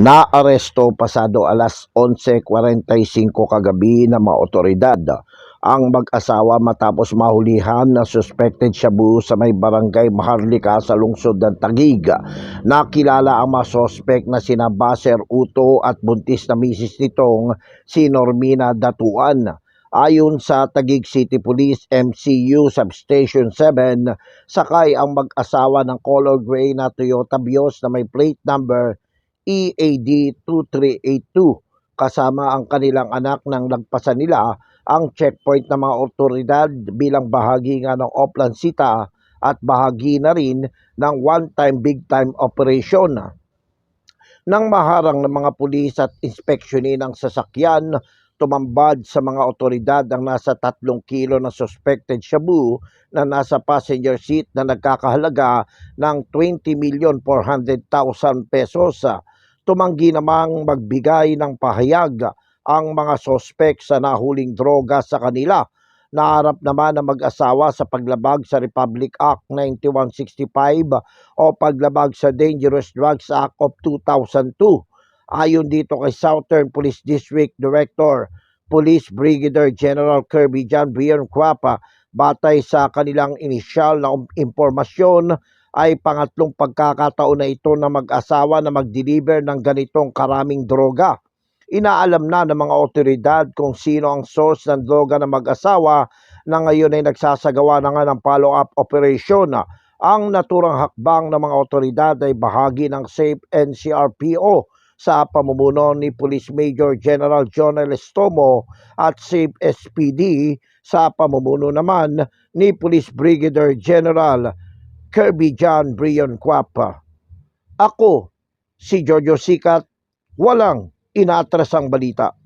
Naaresto pasado alas 11.45 kagabi ng mga otoridad ang mag-asawa matapos mahulihan na suspected shabu sa may barangay Maharlika sa lungsod ng Tagig. Nakilala ang mga suspect na sina Baser Uto at buntis na misis nitong si Normina Datuan. Ayon sa Tagig City Police MCU Substation 7, sakay ang mag-asawa ng color gray na Toyota Vios na may plate number EAD 2382 kasama ang kanilang anak nang lagpasan nila ang checkpoint ng mga otoridad bilang bahagi nga ng Oplan Sita at bahagi na rin ng one-time big-time operation. Nang maharang ng mga pulis at inspeksyonin ng sasakyan, tumambad sa mga otoridad ang nasa tatlong kilo na suspected shabu na nasa passenger seat na nagkakahalaga ng 20 million 400,000 pesos. Tumanggi namang magbigay ng pahayag ang mga sospek sa nahuling droga sa kanila. Naharap naman ang mag-asawa sa paglabag sa Republic Act 9165 o paglabag sa Dangerous Drugs Act of 2002. Ayon dito kay Southern Police District Director Police Brigadier General Kirby John Brian Quapa, batay sa kanilang inisyal na impormasyon ay pangatlong pagkakataon na ito na mag-asawa na mag-deliver ng ganitong karaming droga. Inaalam na ng mga otoridad kung sino ang source ng droga ng mag-asawa na ngayon ay nagsasagawa na nga ng follow-up operation. Ang naturang hakbang ng mga otoridad ay bahagi ng SAFE NCRPO sa pamumuno ni Police Major General John L. Estomo at SAFE SPD sa pamumuno naman ni Police Brigadier General Kirby John Brion Quapa. Ako, si Giorgio Sikat, walang inaatrasang balita.